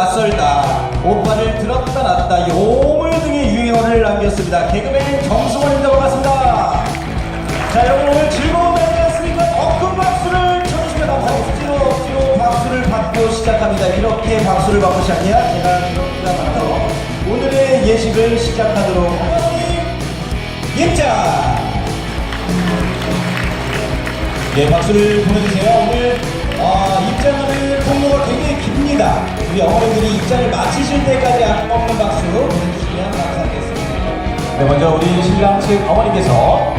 낯설다, 오빠를 들었다 놨다, 요물 등의 유행어를 남겼습니다. 개그맨 정승원입니다. 반갑습니다. 자, 여러분 오늘 즐거운 날이었으니까 더큰 박수를 쳐주시면 감사하겠습니다. 억지로, 박수를 받고 시작합니다. 이렇게 박수를 받고 시작해야 제가 그렇게가 많아요. 오늘의 예식을 시작하도록 하겠습니다. 입장! 네, 박수를 보내주세요. 오늘 어, 입장하는 깁니다. 우리 어머니들이 입장을 마치실 때까지 안 먹는 박수 보내주시면 감사하겠습니다. 네, 먼저 우리 신랑 측 어머니께서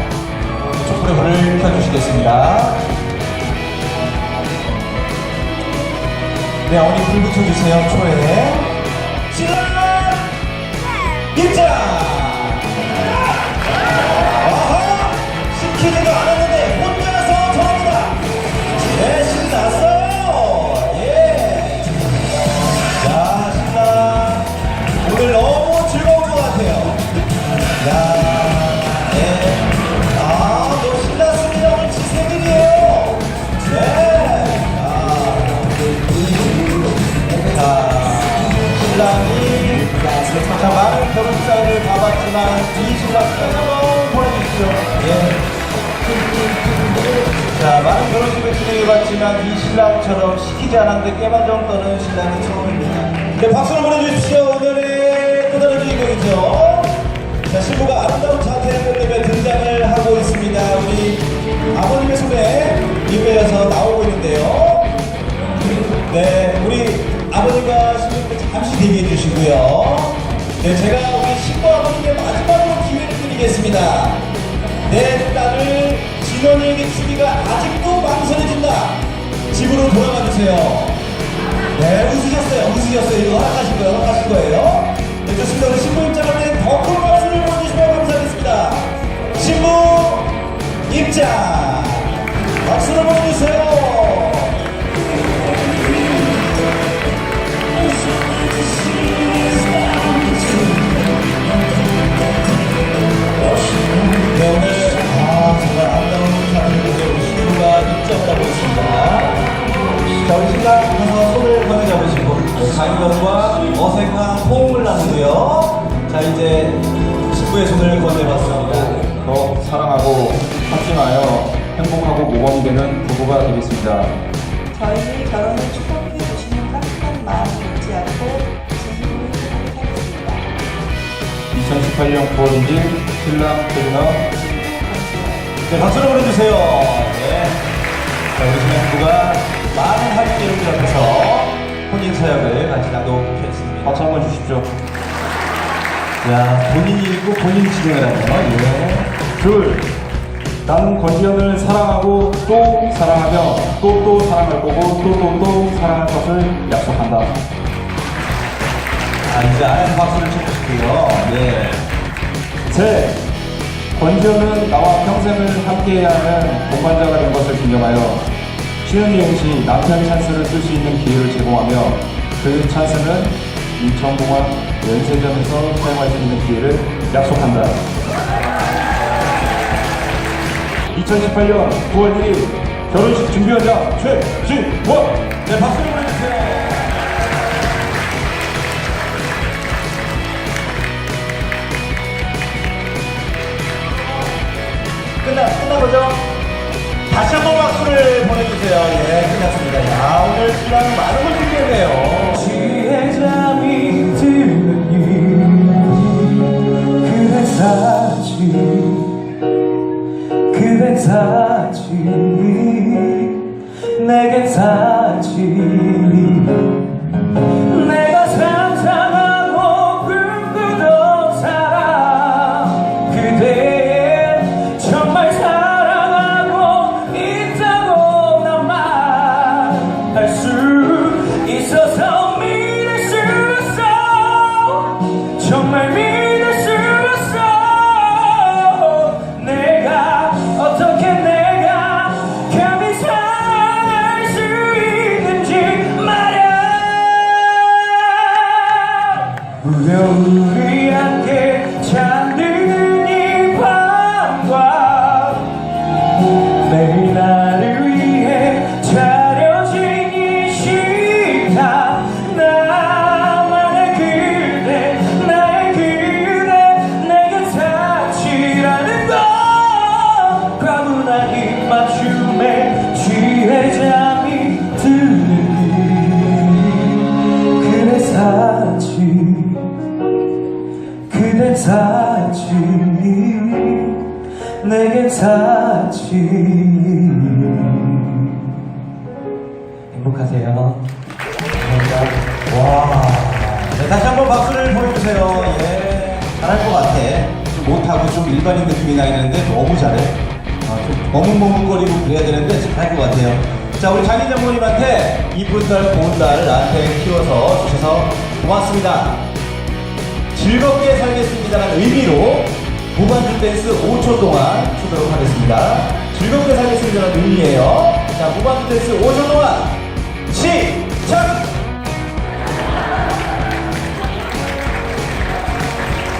촛불의 불을 켜주시겠습니다. 네, 어머니 불 붙여주세요. 초에. 봐봤지만 이 신랑 사연 한번 보내주시죠. 예. 자, 많은 결혼식을 진행해봤지만 이 신랑처럼 시키지 않았는데 깨만정 떠는 신랑이 처음입니다. 네, 박수를 보내주십시오. 오늘의 또 다른 주인공이죠. 자, 신부가 아름다운 자태를 끝내며 등장을 하고 있습니다. 우리 아버님의 손에 입에서 나오고 있는데요. 네, 우리 아버님과 신부님 잠시 대기해 주시고요. 네, 제가 우리 신부 아버님께 마지막으로 기회를 드리겠습니다. 내 딸을 진원이에게 주기가 아직도 망설여진다. 집으로 돌아가 주세요. 네, 웃으셨어요. 웃으셨어요. 이거 허락하신 거예요. 허락하신 거예요. 네, 좋습니다. 우리 신부 입장할 때더 큰 박수를 보내주시면 감사하겠습니다. 신부 입장. 장인어른과 어색한 호응을 나누고요. 자, 이제 신부의 손을 건네봤습니다. 더 사랑하고 합심하여 행복하고 모범이 되는 부부가 되겠습니다. 저희 결혼을 축복해 주시는 따뜻한 마음 잊지 않고 진심으로 행복하겠습니다. 2018년 9월 1일 신랑 퇴근어 네, 박수를 보내주세요. 네. 자, 우리 신랑부가 많은 하객들을 앞에서 혼인 서약을 같이 낭독했습니다. 박수 한번 주십시오. 야, 본인이 읽고 본인이 진행을 하네요. 예. 둘, 나는 권지현을 사랑하고 또 사랑하며 또 또 사랑할 거고 또 또 또 사랑할 것을 약속한다. 아, 이제 아는 박수를 쳐주시고요. 네. 셋, 권지현은 나와 평생을 함께해야 하는 동반자가 된 것을 기념하여 신혼여행 시 남편 찬스를 쓸 수 있는 기회를 제공하며 그 찬스는 인천공항 면세점에서 사용할 수 있는 기회를 약속한다. 2018년 9월 1일 결혼식 준비원장 최진원 네, 박수를 보내주세요. 끝나, 끝나보죠? 다시 한 번 박수를 보내주세요. 예, 끝났습니다. 야, 오늘 신랑 많은 걸 Mm-hmm. 우 닿지 내게 닿지 행복하세요. 감사합니다 와 네, 다시 한번 박수를 보여주세요. 예 잘할 것 같아. 좀 못하고 좀 일반인 느낌이 나있는데 너무 잘해. 아, 좀 머뭇머뭇거리고 그래야 되는데 잘할 것 같아요. 자 우리 장인 장모님한테 이쁜 딸 좋은 딸 나한테 키워서 주셔서 고맙습니다. 즐겁게 살게 겠습니다라는 의미로 무반주 댄스 5초 동안 추도록 하겠습니다. 즐겁게 살겠습니다라는 의미예요. 자, 무반주 댄스 5초 동안 시작!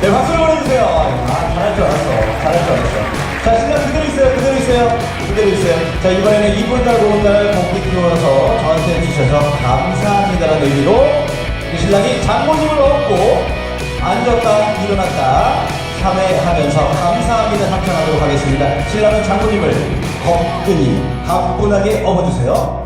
네, 박수를 보내주세요. 아, 잘할 줄 알았어. 잘할 줄 알았어. 자, 신랑 그대로 있어요. 그대로 있어요. 그대로 있어요. 자, 이번에는 이분 달, 고운 달 공기 키워서 저한테 주셔서 감사합니다라는 의미로 이 신랑이 장모님을 얻고 앉았다 일어났다 3회 하면서 감사합니다 삼창하도록 하겠습니다. 신랑은 장모님을 거끈히 가뿐하게 업어주세요.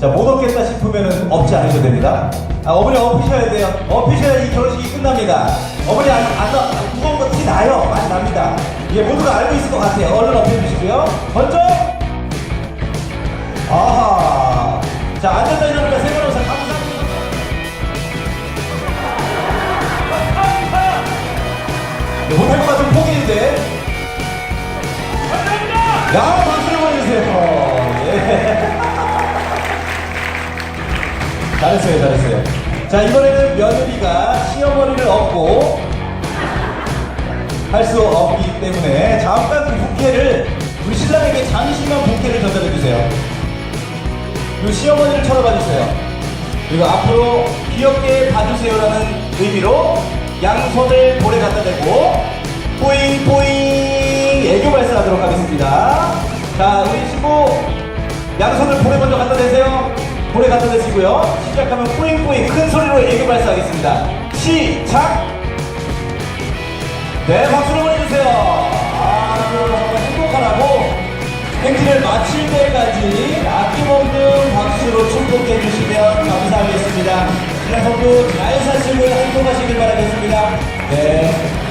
자, 못 얻겠다 싶으면 업지 않으셔도 됩니다. 아, 어머니 업히셔야 돼요. 업히셔야 이 결혼식이 끝납니다. 어머니 안, 안, 안 무거운 거 티 나요. 많이 납니다. 이게 모두가 알고 있을 것 같아요. 얼른 업혀주시고요. 먼저! 아하. 자, 앉았다 못할 것 같으면 포기인데. 야, 박수를 보내주세요. 예. 잘했어요, 잘했어요. 자, 이번에는 며느리가 시어머니를 얻고 할 수 없기 때문에 잠깐 그 부케를 우리 신랑에게 잠시만 부케를 전달해 주세요. 그리고 시어머니를 쳐다봐 주세요. 그리고 앞으로 귀엽게 봐주세요라는 의미로 양손을 볼에 갖다 대고 뿌잉 뿌잉 애교 발사하도록 하겠습니다. 자, 우리 신부 양손을 볼에 먼저 갖다 대세요. 볼에 갖다 대시고요. 시작하면 뿌잉뿌잉 큰 소리로 애교 발사하겠습니다. 시작! 네, 박수를 보내주세요. 아, 정말 행복하라고 축복해 주시면 감사하겠습니다. 신랑성도 잘 사시고 행복하시길 바라겠습니다. 네.